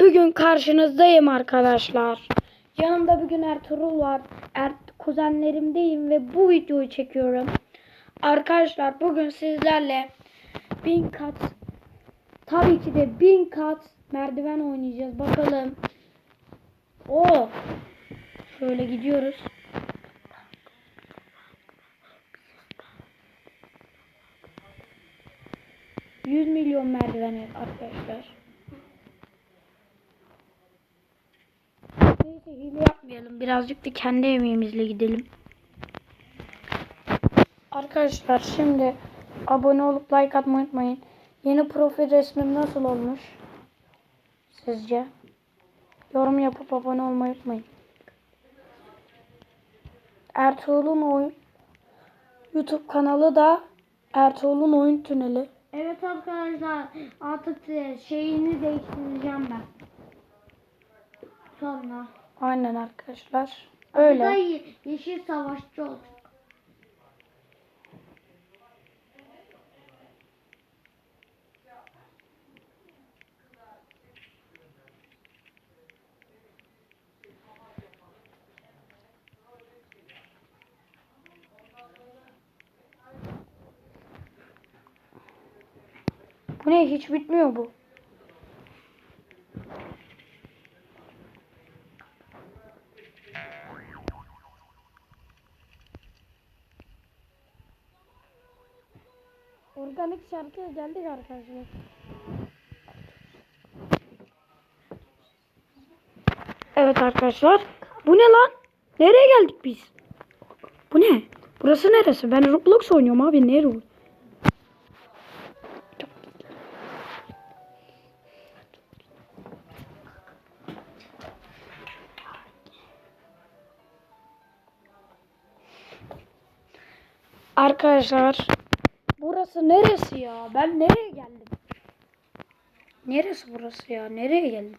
Bugün karşınızdayım arkadaşlar. Yanımda bugün Ertuğrul var. Er kuzenlerimdeyim ve bu videoyu çekiyorum. Arkadaşlar bugün sizlerle bin kat tabii ki de bin kat merdiven oynayacağız. Bakalım. O şöyle gidiyoruz. Yüz milyon merdiven arkadaşlar. Neyse hile yapmayalım. Birazcık da kendi emeğimizle gidelim. Arkadaşlar şimdi abone olup like atmayı unutmayın. Yeni profil resmim nasıl olmuş? Sizce? Yorum yapıp abone olmayı unutmayın. Ertuğrul'un oyun YouTube kanalı da Ertuğrul'un oyun tüneli. Evet arkadaşlar artık e, şeyini değiştireceğim ben. Sonra. Aynen arkadaşlar. Bu da Öyle. ye- yeşil savaşçı olacak. Bu ne? Hiç bitmiyor bu. Şarkıya geldik arkadaşlar. Evet arkadaşlar. Bu ne lan? Nereye geldik biz? Bu ne? Burası neresi? Ben Roblox oynuyorum abi. Nereye? Arkadaşlar burası neresi ya? Ben nereye geldim? Neresi burası ya? Nereye geldim?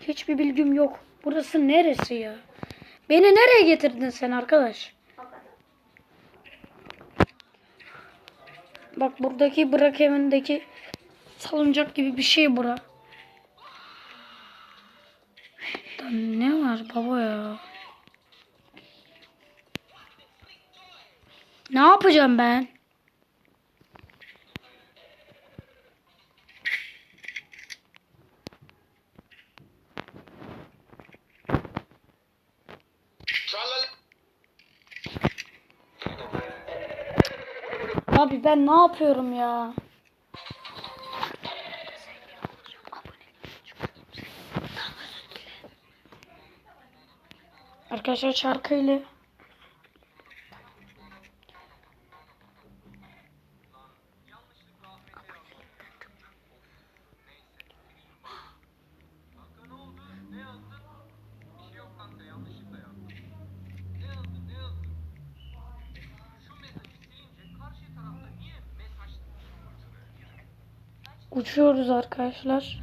Hiçbir bilgim yok. Burası neresi ya? Beni nereye getirdin sen arkadaş? Bak buradaki bırak evindeki salıncak gibi bir şey bura. Ne var baba ya? Ne yapacağım ben? Abi ben ne yapıyorum ya? Arkadaşlar şarkıyla uçuyoruz arkadaşlar.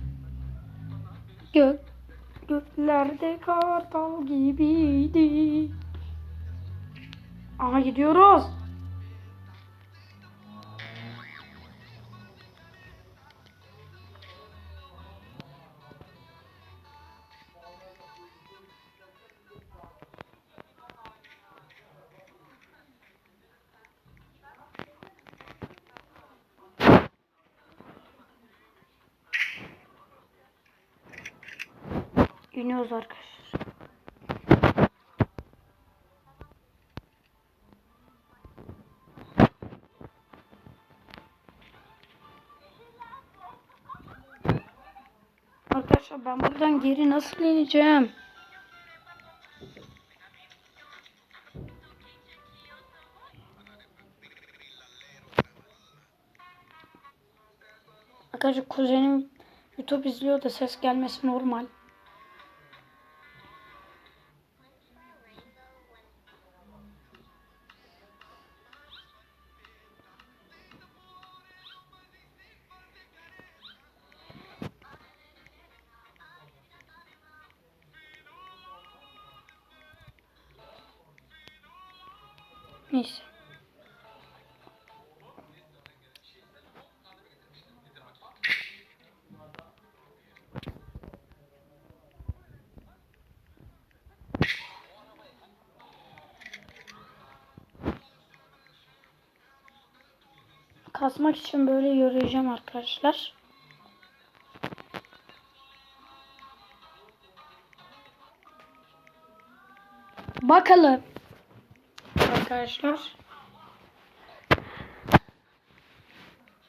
Gök göklerde kartal gibiydi. Aha gidiyoruz. İniyoruz arkadaşlar. Arkadaşlar ben buradan geri nasıl ineceğim? Arkadaşlar kuzenim YouTube izliyor da ses gelmesi normal. Neyse. Kasmak için böyle yoracağım arkadaşlar. Bakalım. Arkadaşlar.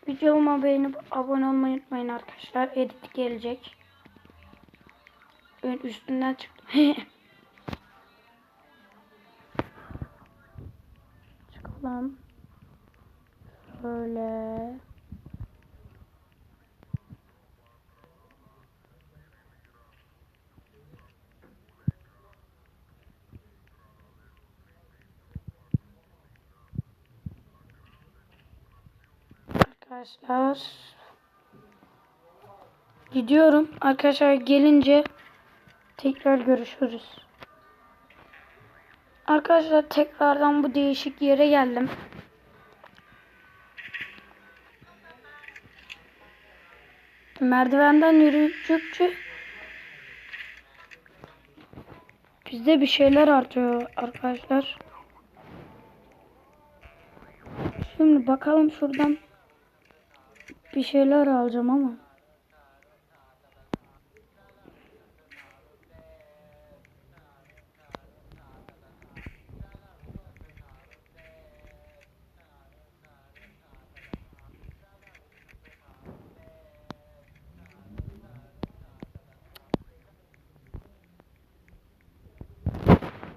Videoma beğenip abone olmayı unutmayın arkadaşlar. Edit gelecek. Ön üstünden çıktım. Çıkalım. Şöyle. Arkadaşlar gidiyorum. Arkadaşlar gelince tekrar görüşürüz. Arkadaşlar tekrardan bu değişik yere geldim. Merdivenden yürüdükçe bizde bir şeyler artıyor arkadaşlar. Şimdi bakalım şuradan bir şeyler alacağım ama.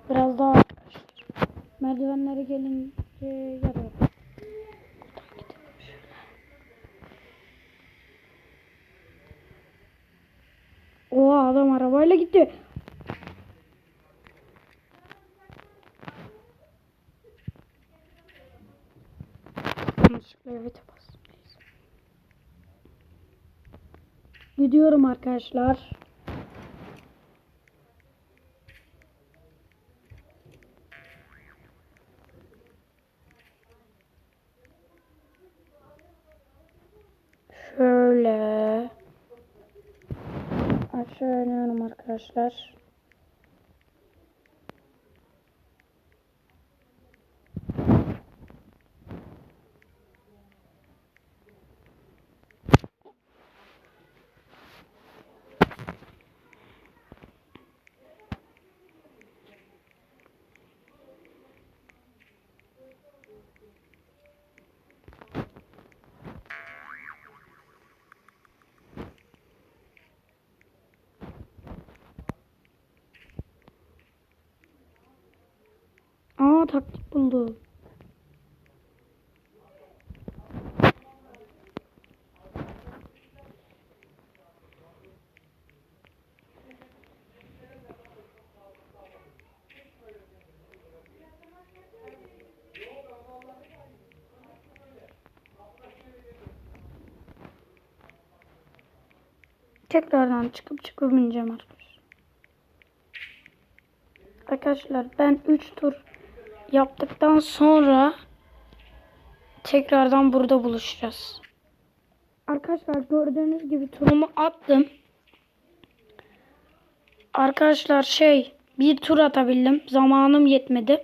Biraz daha. Merdivenlere gelince yarıyor. Adam arabayla gitti. Neyse. Gidiyorum arkadaşlar. Şöyle. Aşağı iniyorum arkadaşlar. Taktik buldum. Tekrardan çıkıp çıkıp bineceğim arkadaşlar. Arkadaşlar ben 3 tur yaptıktan sonra tekrardan burada buluşacağız. Arkadaşlar gördüğünüz gibi turumu attım. Arkadaşlar şey bir tur atabildim. Zamanım yetmedi.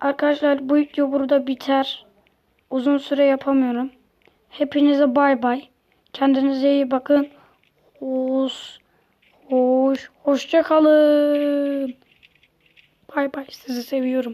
Arkadaşlar bu video burada biter. Uzun süre yapamıyorum. Hepinize bay bay. Kendinize iyi bakın. Hoş, hoş, hoşça kalın. Bay bay. Sizi seviyorum.